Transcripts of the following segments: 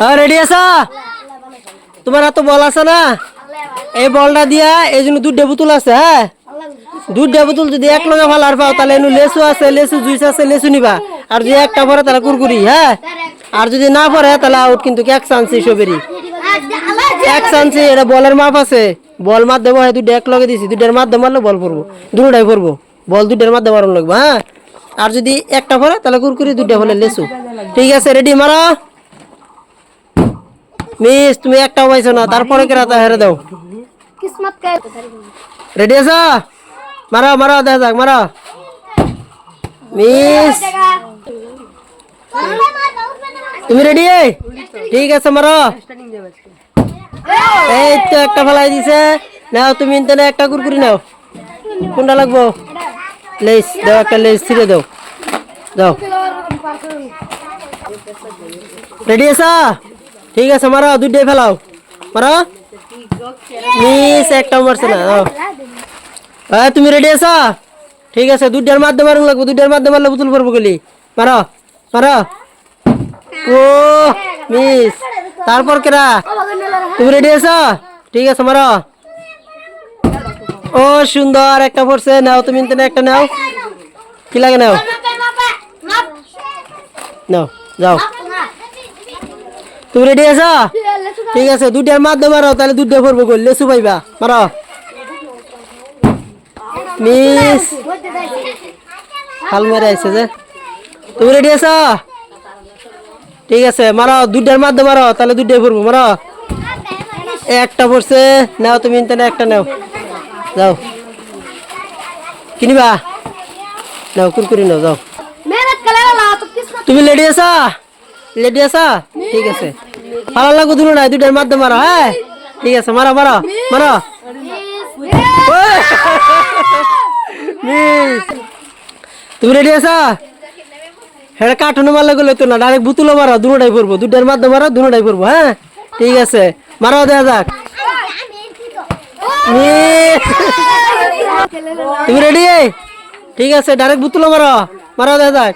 হ্যাঁ রেডি আছা? তোমার এত বল আছে না? এই বলটা দিয়া এই জন্য দুধটা বোতল আছে হ্যাঁ? দুধটা বোতল যদি এক লগে ফালার পাও, তাহলে এনু লেসু আছে লেসু জুইস আছে লেসু নিবা। আর যদি একটা পরে তাহলে কুরকুরি হ্যাঁ? আর যদি না পরে তাহলে আউট কিন্তু এক চান্সি সবেরই। এক চান্সি এটা বলের মাপ আছে। বল মাপ দেবো হ্যাঁ দুধটা এক লগে দিছি, দুধের মাধ্যমে মারলে বল পড়ব। দুটাই পড়ব। বল দুধের মাধ্যমে মারণ লাগবে হ্যাঁ? আর যদি একটা পরে তাহলে কুরকুরি দুধটা হলে লেসু ঠিক আছে রেডি মারা? মিস তুমি একটাও পাইছো না তারপরে কেরা তা হেরে দাও কিসমত কে রেডি আছো মারো মারো দেখা যাক মারো মিস তুমি রেডি ঠিক আছে মারো এই তো একটা ফেলাই দিছে নাও তুমি ইন্টারনে একটা কুরকুরি নাও কোনটা লাগবো লেস দাও একটা লেস ছিঁড়ে দাও দাও রেডি আছো ঠিক আছে, মারো, দুইটাই ফেলাও। মারো? মিস, একটা মারছে না হ্যাঁ তুমি রেডি আছো? ঠিক আছে, দুইটার মাধ্যমে মারুন লাগবো, দুইটার মাধ্যমে মারলে বুতুল পড়ব গলি। মারো মারো। ও, মিস, তারপর কেরা? তুমি রেডি আছো? ঠিক আছে, মারো। ও, সুন্দর, একটা পড়ছে, নাও, তুমি একটা নাও। কি লাগে নাও? নাও, যাও। তুমি রেডি আছো? ঠিক আছে দুটার মাধ্যমে মারো তাহলে দুধটা ভরবো গোল লেসু পাইবা মারো। মিস। হাল মেরে আইছে যে। তুমি রেডি আছো? ঠিক আছে মারো দুটার মাধ্যমে মারো তাহলে দুটাই ভরবো মারো। একটা পড়ছে নাও তুমি ইন্টারনেট একটা নাও। যাও। কিনিবা? নাও কুরকুরি নাও যাও। তুমি লেডি আছা? লেডি আছা? ঠিক আছে। ভালো লাগবো দুটো নাই দুটার মাধ্যমে মারো হ্যাঁ? ঠিক আছে, মারো মারো মারো। তুমি রেডি আছা? হ্যাঁ কার্টুনে মারলে গেলে তো না ডাইরেক্ট বুতুলো মারো দুটাই পড়ব দুটার মাধ্যমে মারো দুটাই পড়ব হ্যাঁ? ঠিক আছে, মারো দেখা যাক। তুমি রেডি ঠিক আছে ডাইরেক্ট বুতুলো মারো মারো দেখা যাক।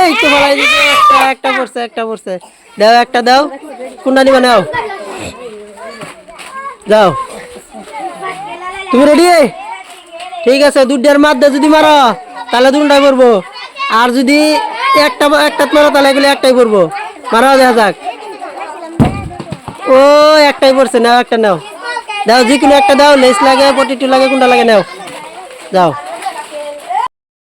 এই তো মারাই দিছে একটা একটা পড়ছে একটা পড়ছে। দাও, একটা দাও। কোনটা নিবা, নাও। যাও। তুমি রেডি ঠিক আছে দুধের মাধ্যে যদি মারো, তাহলে দুটাই পড়ব আর যদি একটা একটা মারো, তাহলে এগুলো একটাই পড়ব মারো দেখা যাক। ও, একটাই পড়ছে, নাও, একটা নাও। দাও, যে কোনো একটা দাও, লেস লাগে পটিটু লাগে, কোনটা লাগে, নাও। যাও।